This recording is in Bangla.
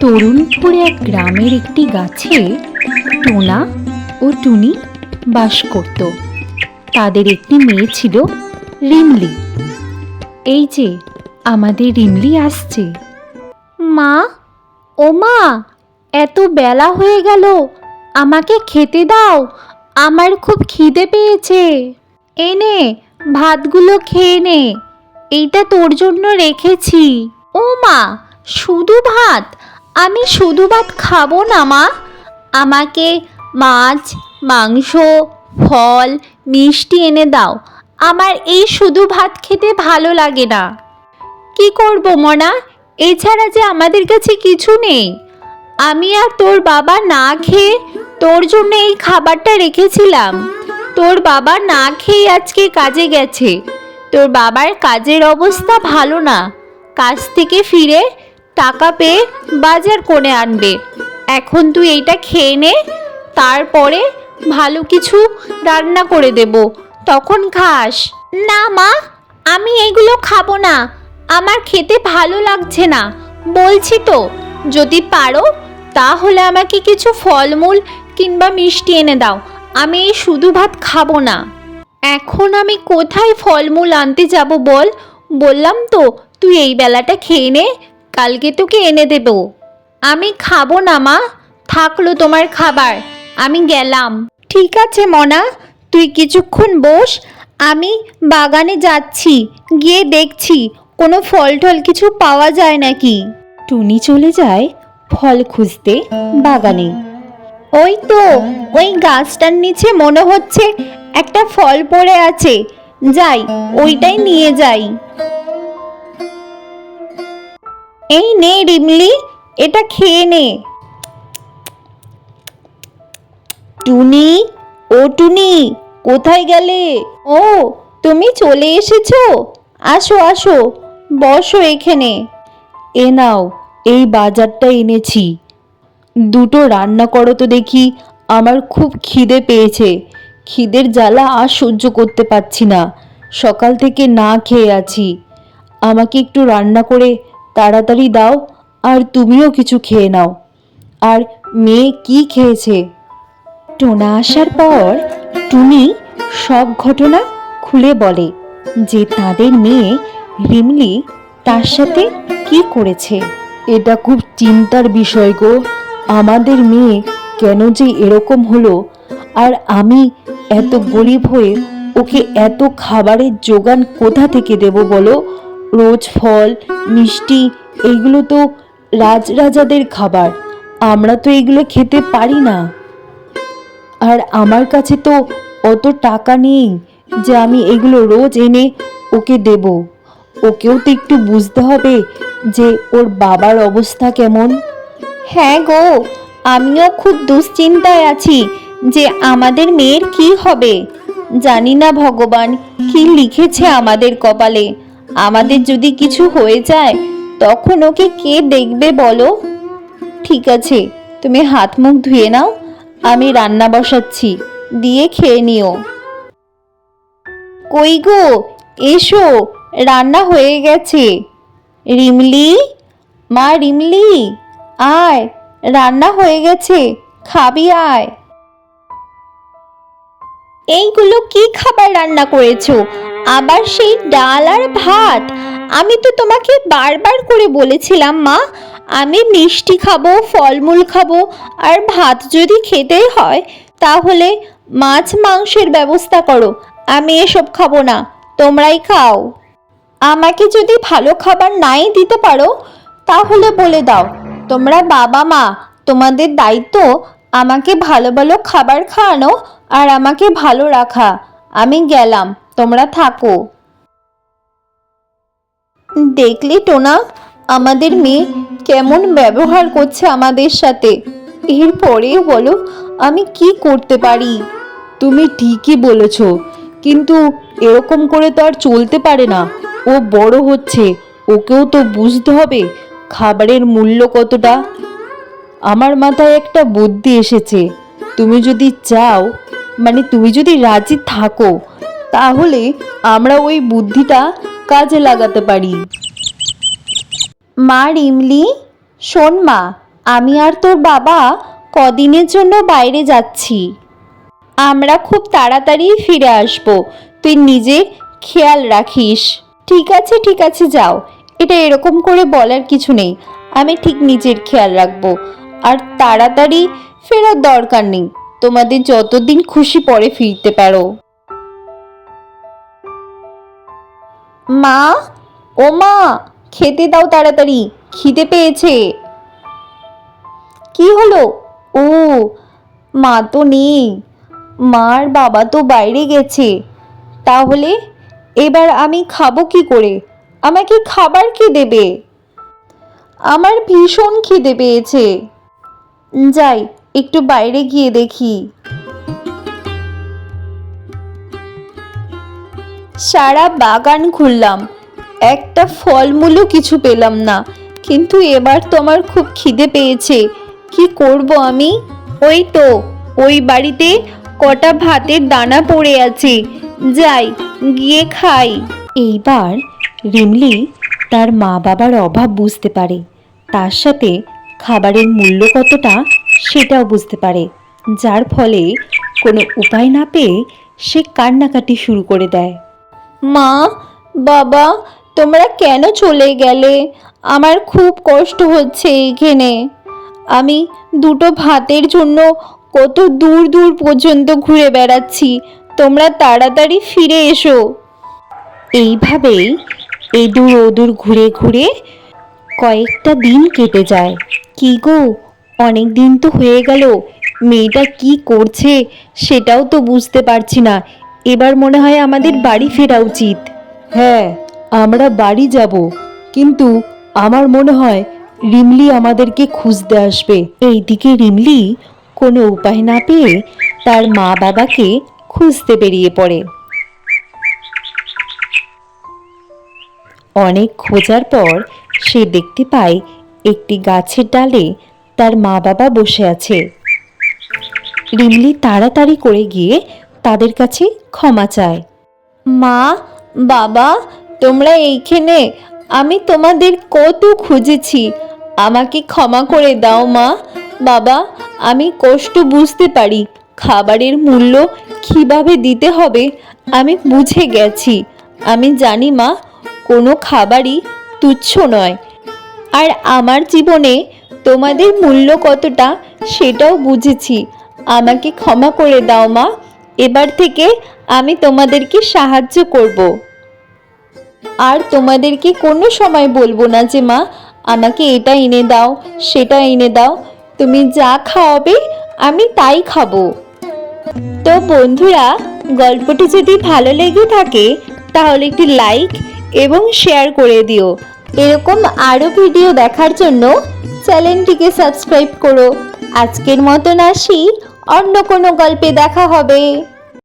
তরুণপুরে এক গ্রামের একটি গাছে টোনা ও টুনি বাস করত। তাদের একটি মেয়ে ছিল রিমলি। এই যে, আমাদের রিমলি আসছে। মা, ও মা, এত বেলা হয়ে গেল। আমাকে খেতে দাও, আমার খুব খিদে পেয়েছে। এনে ভাতগুলো খেয়ে নে। এইটা তোর জন্য রেখেছি। ও মা, শুধু ভাত? আমি শুধু ভাত খাব না, মা। আমাকে মাছ, মাংস, ফল, মিষ্টি এনে দাও। আমার এই শুধু ভাত খেতে ভালো লাগে না। কি করব, মনা? এছাড়া যে আমাদের কাছে কিছু নেই। আমি আর তোর বাবা না খেয়ে তোর জন্য এই খাবারটা রেখেছিলাম। তোর বাবা না খেয়ে আজকে কাজে গেছে। তোর বাবার কাজের অবস্থা ভালো না। কাজ থেকে ফিরে টাকা পেয়ে বাজার করে আনবে। এখন তুই এইটা খেয়ে নে, তারপরে ভালো কিছু রান্না করে দেব। তখন খাস। না মা, আমি এইগুলো খাব না। আমার খেতে ভালো লাগছে না। বলছি তো, যদি পারো, তাহলে আমাকে কিছু ফলমূল কিংবা মিষ্টি এনে দাও। আমি এই শুধু ভাত খাব না। এখন আমি কোথায় ফলমূল আনতে যাব বল? বললাম তো, তুই এই বেলাটা খেয়ে নে কালকে তোকে এনে দেব। আমি খাব না, মা। থাকল তোমার খাবার। আমি গেলাম। ঠিক আছে, মনা। তুই কিছুক্ষণ বস। আমি বাগানে যাচ্ছি। গিয়ে দেখছি কোনো ফল টল কিছু পাওয়া যায় নাকি। টুনি চলে যায় ফল খুঁজতে বাগানে। ওই তো, ওই গাছটার নিচে মনে হচ্ছে একটা ফল পড়ে আছে। যাই, ওইটাই নিয়ে যাই। এই নে রিমলি, এটা খেয়ে নে। টুনি, ও টুনি, কোথায় গেলে? ও, তুমি চলে এসেছ? আসো আসো, বসো এখানে। এ নাও, এই বাজারটা এনেছি। দুটো রান্না করো তো দেখি, আমার খুব খিদে পেয়েছে। খিদের জ্বালা আর সহ্য করতে পারছি না। সকাল থেকে না খেয়ে আছি। আমাকে একটু রান্না করে তাড়াতাড়ি দাও, আর তুমিও কিছু খেয়ে নাও। আর মেয়ে কি খেয়েছে? টোনা আসার পর টুনি সব ঘটনা খুলে বলে যে তাদের মেয়ে রিমলি তার সাথে কি করেছে। এটা খুব চিন্তার বিষয় গো। আমাদের মেয়ে কেন যে এরকম হলো? আর আমি এত গরিব হয়ে ওকে এত খাবারের যোগান কোথা থেকে দেব বলো? রোজ ফল, মিষ্টি এইগুলো তো রাজরাজাদের খাবার। আমরা তো এগুলো খেতে পারি না। আর আমার কাছে তো অত টাকা নেই যে আমি এগুলো রোজ এনে ওকে দেব। ওকেও তো একটু বুঝতে হবে যে ওর বাবার অবস্থা কেমন। হ্যাঁ গো, আমিও খুব দুশ্চিন্তায় আছি যে আমাদের মেয়ের কি হবে। জানি না ভগবান কি লিখেছে আমাদের কপালে। আমাদের যদি কিছু হয়ে যায়, তখন ওকে কে দেখবে বলো? ঠিক আছে, তুমি হাত মুখ ধুয়ে নাও, আমি রান্না বসাচ্ছি, দিয়ে খেয়ে নিও। কই গো, এসো, রান্না হয়ে গেছে। রিমলি? মা রিমলি, আয়, রান্না হয়ে গেছে, খাবি আয়। এইগুলো কি খাবার রান্না করেছ? আবার সেই ডাল আর ভাত। আমি তো তোমাকে বারবার করে বলেছিলাম, মা, আমি মিষ্টি খাব, ফলমূল খাব, আর ভাত যদি খেতেই হয়, তাহলে মাছ মাংসের ব্যবস্থা করো। আমি এসব খাব না, তোমরাই খাও। আমাকে যদি ভালো খাবার নাই দিতে পারো, তাহলে বলে দাও, তোমরা বাবা মা, তোমাদের দায়িত্ব আমাকে ভালো ভালো খাবার খাওয়ানো আর আমাকে ভালো রাখা। আমি গেলাম। তোমরা থাকো। দেখলি টোনা, আমাদের মেয়ে কেমন ব্যবহার করছে আমাদের সাথে। এরপরেও বলো, আমি কি করতে পারি? তুমি ঠিকই বলেছ, কিন্তু এরকম করে তো আর চলতে পারে না। ও বড় হচ্ছে, ওকেও তো বুঝতে হবে খাবারের মূল্য কতটা। আমার মাথায় একটা বুদ্ধি এসেছে, তুমি যদি চাও মানে তুমি যদি রাজি থাকো তাহলে আমরা ওই বুদ্ধিটা কাজে লাগাতে পারি। মা রিমলি, শোন মা, আমি আর তোর বাবা কদিনের জন্য বাইরে যাচ্ছি। আমরা খুব তাড়াতাড়ি ফিরে আসব। তুই নিজের খেয়াল রাখিস। ঠিক আছে ঠিক আছে, যাও। এটা এরকম করে বলার কিছু নেই। আমি ঠিক নিজের খেয়াল রাখব। আর তাড়াতাড়ি ফেরার দরকার নেই। তোমাদের যতদিন খুশি পরে ফিরতে পারো। মা, ও মা, খেতে দাও তাড়াতাড়ি, খিদে পেয়েছে। কি হলো? ও, মা তো নেই। মার বাবা তো বাইরে গেছে। তাহলে এবার আমি খাব কি করে? আমাকে খাবার কে দেবে? আমার ভীষণ খিদে পেয়েছে। যাই, একটু বাইরে গিয়ে দেখি। সারা বাগান ঘুরলাম একটা ফলমূলও কিছু পেলাম না। কিন্তু এবার তো আমার খুব খিদে পেয়েছে। কি করব আমি? ওই তো, ওই বাড়িতে কটা ভাতের দানা পড়ে আছে। যাই, গিয়ে খাই। এইবার রিমলি তার মা বাবার অভাব বুঝতে পারে। তার সাথে খাবারের মূল্য কতটা সেটাও বুঝতে পারে। যার ফলে কোনো উপায় না পেয়ে সে কান্নাকাটি শুরু করে দেয়। মা, বাবা, তোমরা কেন চলে গেলে? আমার খুব কষ্ট হচ্ছে এইখানে। আমি দুটো ভাতের জন্য কত দূর দূর পর্যন্ত ঘুরে বেড়াচ্ছি। তোমরা তাড়াতাড়ি ফিরে এসো। এইভাবেই এদুর ওদুর ঘুরে ঘুরে কয়েকটা দিন কেটে যায়। কি গো, অনেক দিন তো হয়ে গেল। মেয়েটা কি করছে সেটাও তো বুঝতে পারছি না। এবার মনে হয় আমাদের বাড়ি ফেরা উচিত। হ্যাঁ আমরা বাড়ি যাব। কিন্তু আমার মনে হয় রিমলি আমাদেরকে খুঁজতে আসবে। এইদিকে রিমলি কোনো উপায় না পেয়ে তার মা বাবাকে খুঁজতে বেরিয়ে পড়ে। অনেক খোঁজার পর সে দেখতে পায় একটি গাছের ডালে তার মা বাবা বসে আছে। রিমলি তাড়াতাড়ি করে গিয়ে তাদের কাছে ক্ষমা চায়। মা, বাবা, তোমরা এইখানে, আমি তোমাদের কত খুঁজেছি। আমাকে ক্ষমা করে দাও মা। বাবা, আমি কষ্ট বুঝতে পারি। খাবারের মূল্য কীভাবে দিতে হবে, আমি বুঝে গেছি। আমি জানি মা, কোনো খাবারই তুচ্ছ নয়। আর আমার জীবনে তোমাদের মূল্য কতটা, সেটাও বুঝেছি। আমাকে ক্ষমা করে দাও মা। এবার থেকে আমি তোমাদেরকে সাহায্য করব। আর তোমাদেরকে কোনো সময় বলব না যে, মা, আমাকে এটা এনে দাও, সেটা এনে দাও, তুমি যা খাওয়াবে আমি তাই খাব। তো বন্ধুরা, গল্পটি যদি ভালো লেগে থাকে, তাহলে একটি লাইক এবং শেয়ার করে দিও। এরকম আরও ভিডিও দেখার জন্য চ্যানেলটিকে সাবস্ক্রাইব করো। আজকের মতন আসি। অন্য কোনো গল্পে দেখা হবে।